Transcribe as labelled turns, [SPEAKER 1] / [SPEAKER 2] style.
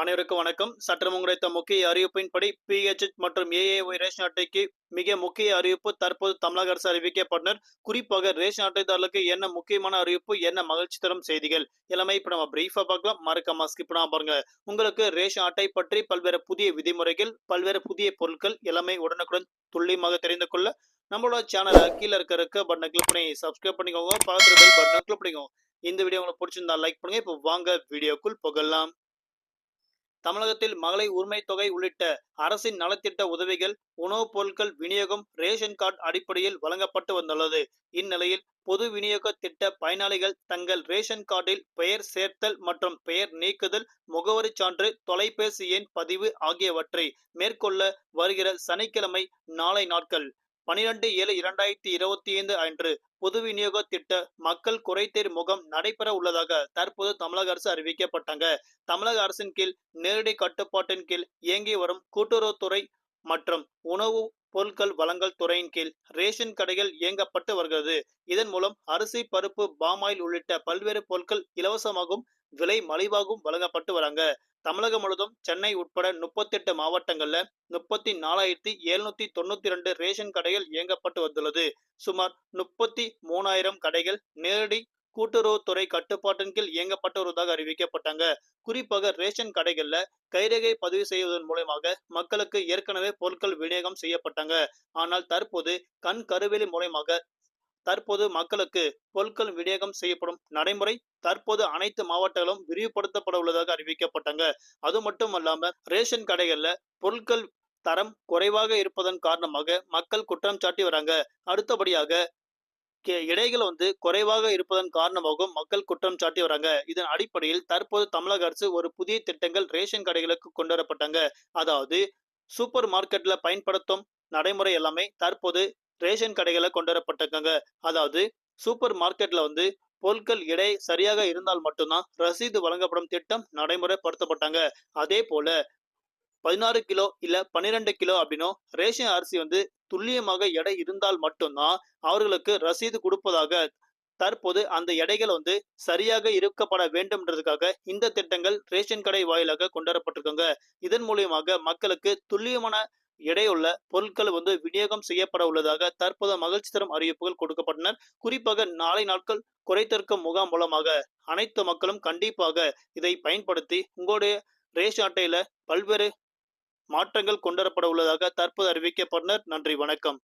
[SPEAKER 1] அனைவருக்கும் வணக்கம். சற்று கிடைத்த முக்கிய அறிவிப்பின்படி பிஹெச் மற்றும் ஏஏஒய் ரேஷன் அட்டைக்கு மிக முக்கிய அறிவிப்பு தற்போது தமிழக அரசு அறிவிக்கப்பட்டனர். குறிப்பாக ரேஷன் அட்டைதாரர்களுக்கு என்ன முக்கியமான அறிவிப்பு என்ன மகிழ்ச்சி தரும் செய்திகள் எல்லாமே இப்ப நம்ம பிரீஃபா பார்க்கலாம். மறக்காம ஸ்கிப் பண்ணாம பாருங்க. உங்களுக்கு ரேஷன் அட்டை பற்றி பல்வேறு புதிய விதிமுறைகள் பல்வேறு புதிய பொருட்கள் எல்லாமே உடனுக்குடன் துல்லியமாக தெரிந்து கொள்ள நம்மளோட சேனலை கீழே இருக்க இருக்க பட்டனை கிளிக் பண்ணி சப்ஸ்கிரைப் பண்ணிக்கோங்க. பக்கத்தில் பெல் பட்டனை கிளிக் பண்ணிக்கோங்க. இந்த வீடியோ உங்களுக்கு பிடிச்சிருந்தா லைக் பண்ணுங்க. இப்போ வாங்க வீடியோக்குள் புகழலாம் தமிழகத்தில் மகளிர் உரிமை தொகை உள்ளிட்ட அரசின் நலத்திட்ட உதவிகள் உணவுப் பொருட்கள் விநியோகம் ரேஷன் கார்டு அடிப்படையில் வழங்கப்பட்டு வந்துள்ளது. இந்நிலையில் பொது விநியோக திட்ட பயனாளிகள் தங்கள் ரேஷன் கார்டில் பெயர் சேர்த்தல் மற்றும் பெயர் நீக்குதல் முகவரி சான்று தொலைபேசி எண் பதிவு ஆகியவற்றை மேற்கொள்ள வருகிற சனிக்கிழமை நாளை நாட்கள். பனிரெண்டு ஏழு இரண்டாயிரத்தி இருபத்தி ஐந்து அன்று பொது விநியோக திட்ட மக்கள் குறைதீர் முகம் நடைபெற உள்ளதாக தற்போது தமிழக அரசு அறிவிக்கப்பட்டாங்க. தமிழக அரசின் கீழ் நேரடி கட்டுப்பாட்டின் கீழ் இயங்கி வரும் கூட்டுறவுத்துறை மற்றும் உணவு பொருட்கள் வழங்கல் துறையின் கீழ் ரேஷன் கடைகள் இயங்கப்பட்டு வருகிறது. இதன் மூலம் அரிசி பருப்பு பாமாயில் உள்ளிட்ட பல்வேறு பொருட்கள் இலவசமாகவும் விலை மலிவாகவும் வழங்கப்பட்டு வராங்க. தமிழகம் முழுவதும் சென்னை உட்பட முப்பத்தி எட்டு மாவட்டங்கள்ல முப்பத்தி நாலாயிரத்தி எழுநூத்தி தொண்ணூத்தி ரெண்டு ரேஷன் கடைகள் இயங்கப்பட்டு வந்துள்ளது. சுமார் முப்பத்தி மூணாயிரம் கடைகள் நேரடி கூட்டுறவுத்துறை கட்டுப்பாட்டின் கீழ் இயங்கப்பட்டு வருவதாக அறிவிக்கப்பட்டாங்க. குறிப்பாக ரேஷன் கடைகள்ல கைரேகை பதிவு செய்வதன் மூலமாக மக்களுக்கு ஏற்கனவே பொருட்கள் விநியோகம் செய்யப்பட்டாங்க. ஆனால் தற்போது கண் கருவெளி மூலமாக தற்போது மக்களுக்கு பொருட்கள் விநியோகம் செய்யப்படும் நடைமுறை தற்போது அனைத்து மாவட்டங்களும் விரிவுபடுத்தப்பட உள்ளதாக அறிவிக்கப்பட்டாங்க. அது மட்டும் அல்லாம ரேஷன் கடைகள்ல பொருட்கள் தரம் குறைவாக இருப்பதன் காரணமாக மக்கள் குற்றம் சாட்டி வராங்க. அடுத்தபடியாக இடைகள் வந்து குறைவாக இருப்பதன் காரணமாகவும் மக்கள் குற்றம் சாட்டி வராங்க. இதன் அடிப்படையில் தற்போது தமிழக அரசு ஒரு புதிய திட்டங்கள் ரேஷன் கடைகளுக்கு கொண்டு வரப்பட்டாங்க. அதாவது சூப்பர் மார்க்கெட்ல பயன்படுத்தும் நடைமுறை எல்லாமே தற்போது ரேஷன் கடைகளை கொண்டு வரப்பட்டிருக்காங்க. அதாவது சூப்பர் மார்க்கெட்ல வந்து பொருட்கள் எடை சரியாக இருந்தால் மட்டும்தான் ரசீது வழங்கப்படும் திட்டம் நடைமுறைப்படுத்தப்பட்டாங்க. அதே போல பதினாறு கிலோ இல்ல பன்னிரெண்டு கிலோ அப்படின்னும் ரேஷன் அரிசி வந்து துல்லியமாக எடை இருந்தால் மட்டும்தான் அவர்களுக்கு ரசீது கொடுப்பதாக தற்போது அந்த எடைகள் வந்து சரியாக இருக்கப்பட வேண்டும்ன்றதுக்காக இந்த திட்டங்கள் ரேஷன் கடை வாயிலாக கொண்டுவரப்பட்டிருக்காங்க இதன் மூலியமாக மக்களுக்கு துல்லியமான எடையுள்ள பொருட்கள் வந்து விநியோகம் செய்யப்பட உள்ளதாக தற்போது மகிழ்ச்சி தரும் அறிவிப்புகள் கொடுக்கப்பட்டனர் குறிப்பாக நாளை நாட்கள் குறைத்திருக்கும் முகாம் மூலமாக அனைத்து மக்களும் கண்டிப்பாக இதை பயன்படுத்தி உங்களுடைய ரேஷன் அட்டையில பல்வேறு மாற்றங்கள் கொண்டுவரப்பட உள்ளதாக தற்போது அறிவிக்கப்பட்டனர். நன்றி வணக்கம்.